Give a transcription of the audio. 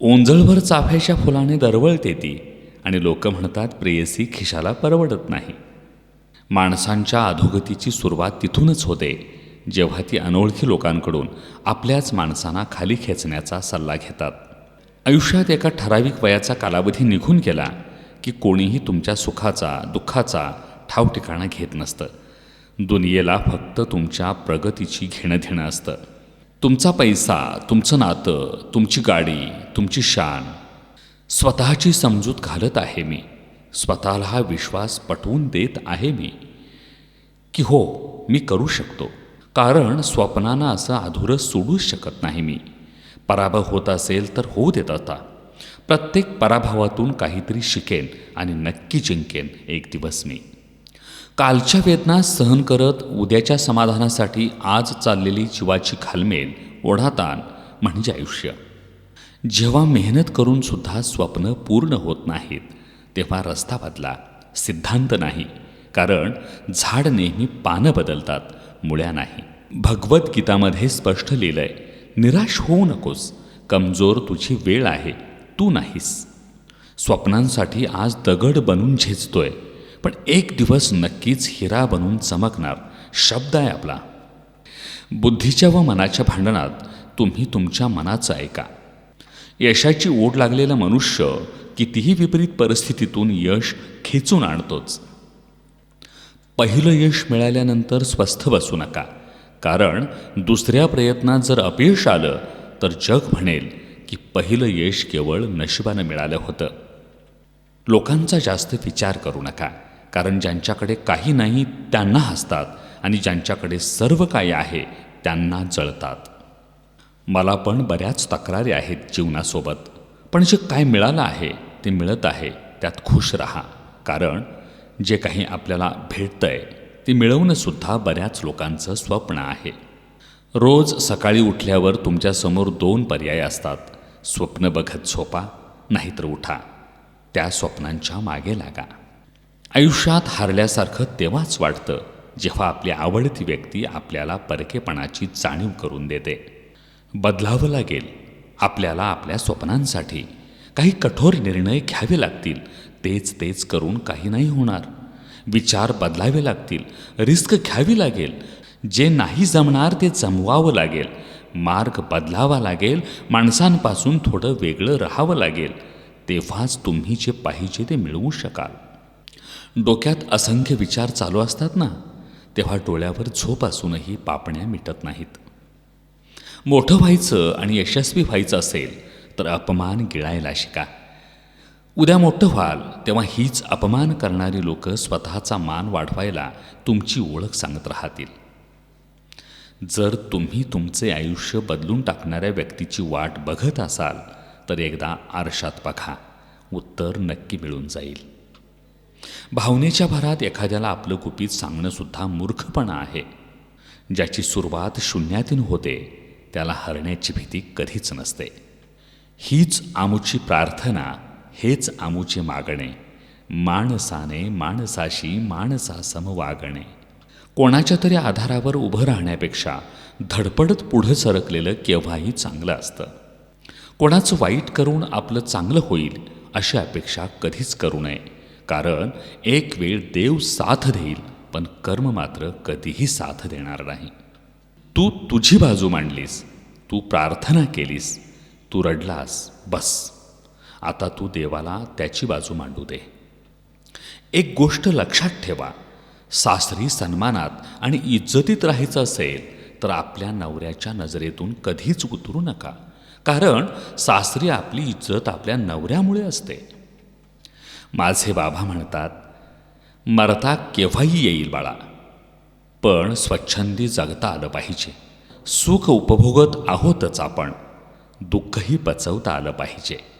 ओंजळभर चाफ्याच्या फुलाने दरवळते ती. आणि लोक म्हणतात प्रेयसी खिशाला परवडत नाही. माणसांच्या अधोगतीची सुरुवात तिथूनच होते जेव्हा ती अनोळखी लोकांकडून आपल्याच माणसांना खाली खेचण्याचा सल्ला घेतात. आयुष्यात एका ठराविक वयाचा कालावधी निघून गेला की कोणीही तुमच्या सुखाचा दुःखाचा ठाव ठिकाणा घेत नसतं. दुनियेला फक्त तुमच्या प्रगतीची घेणं देणं असतं. तुमचा पैसा तुमचं नातं तुमची गाडी तुमची शान. स्वतःची समजूत घालत आहे मी. स्वतःला हा विश्वास पटवून देत आहे मी. की हो मी करू शकतो. कारण स्वप्नांना असं अधुरं सोडूच शकत नाही मी. पराभव होत असेल तर होऊ देत आता. प्रत्येक पराभवातून काहीतरी शिकेन आणि नक्की जिंकेन एक दिवस मी. कालच्या वेदना सहन करत उद्याच्या समाधानासाठी आज चाललेली जीवाची खालमेल ओढाताण म्हणजे आयुष्य. जेव्हा मेहनत करूनसुद्धा स्वप्न पूर्ण होत नाहीत तेव्हा रस्ता बदला सिद्धांत नाही कारण झाड नेहमी पानं बदलतात मुळ्या नाही. भगवद्गीतामध्ये स्पष्ट लिहिलं आहे निराश होऊ नकोस कमजोर तुझी वेळ आहे तू नाहीस. स्वप्नांसाठी आज दगड बनून झेचतोय पण एक दिवस नक्कीच हिरा बनून चमकणार शब्द आहे आपला. बुद्धीच्या व मनाच्या भांडणात तुम्ही तुमच्या मनाचं ऐका. यशाची ओढ लागलेला मनुष्य कितीही विपरीत परिस्थितीतून यश खेचून आणतोच. पहिलं यश मिळाल्यानंतर स्वस्थ बसू नका कारण दुसऱ्या प्रयत्नात जर अपयश आलं तर जग म्हणेल की पहिलं यश केवळ नशिबानं मिळालं होतं. लोकांचा जास्त विचार करू नका. कारण ज्यांच्याकडे काही नाही त्यांना हसतात आणि ज्यांच्याकडे सर्व काही आहे त्यांना जळतात. मला पण बऱ्याच तक्रारी आहेत जीवनासोबत पण जे काय मिळालं आहे ते मिळत आहे त्यात खुश राहा. कारण जे काही आपल्याला भेटतं आहे ते मिळवणंसुद्धा बऱ्याच लोकांचं स्वप्न आहे. रोज सकाळी उठल्यावर तुमच्यासमोर दोन पर्याय असतात. स्वप्न बघत झोपा नाहीतर उठा. त्या स्वप्नांच्या मागे लागा. आयुष्यात हारल्यासारखं तेव्हाच वाटतं जेव्हा आपली आवडती व्यक्ती आपल्याला परकेपणाची जाणीव करून देते. बदलावं लागेल. आपल्याला आपल्या स्वप्नांसाठी काही कठोर निर्णय घ्यावे लागतील. तेच तेच करून काही नाही होणार. विचार बदलावे लागतील. रिस्क घ्यावी लागेल. जे नाही जमणार ते जमवावं लागेल. मार्ग बदलावा लागेल. माणसांपासून थोडं वेगळं राहावं लागेल. तेव्हाच तुम्ही जे पाहिजे ते मिळवू शकाल. डोक्यात असंख्य विचार चालू असतात ना तेव्हा डोळ्यावर झोप असूनही पापण्या मिटत नाहीत. मोठं व्हायचं आणि यशस्वी व्हायचं असेल तर अपमान गिळायला शिका. उद्या मोठं व्हाल तेव्हा हीच अपमान करणारी लोक स्वतःचा मान वाढवायला तुमची ओळख सांगत राहतील. जर तुम्ही तुमचे आयुष्य बदलून टाकणाऱ्या व्यक्तीची वाट बघत असाल तर एकदा आरशात बघा उत्तर नक्की मिळून जाईल. भावनेच्या भरात एखाद्याला आपलं कुपीत सांगणंसुद्धा मूर्खपणा आहे. ज्याची सुरुवात शून्यातून होते त्याला हरण्याची भीती कधीच नसते. हीच आमुची प्रार्थना हेच आमुचे मागणे. माणसाने माणसाशी माणसासम वागणे. कोणाच्या तरी आधारावर उभं राहण्यापेक्षा धडपडत पुढं सरकलेलं केव्हाही चांगलं असतं. कोणाचं वाईट करून आपलं चांगलं होईल अशी अपेक्षा कधीच करू नये. कारण एक वेळ देव साथ देईल पण कर्म मात्र कधीही साथ देणार नाही. तू तुझी बाजू मांडलीस तू प्रार्थना केलीस तू रडलास बस. आता तू देवाला त्याची बाजू मांडू दे. एक गोष्ट लक्षात ठेवा सासरी सन्मानात आणि इज्जतीत राहायचं असेल तर आपल्या नवऱ्याच्या नजरेतून कधीच उतरू नका. कारण सासरी आपली इज्जत आपल्या नवऱ्यामुळे असते. माझे बाबा म्हणतात मरता केव्हाही येईल बाळा. पण स्वच्छंदी जगता आलं पाहिजे. सुख उपभोगत आहोतच आपण. दुःखही पचवता आलं पाहिजे.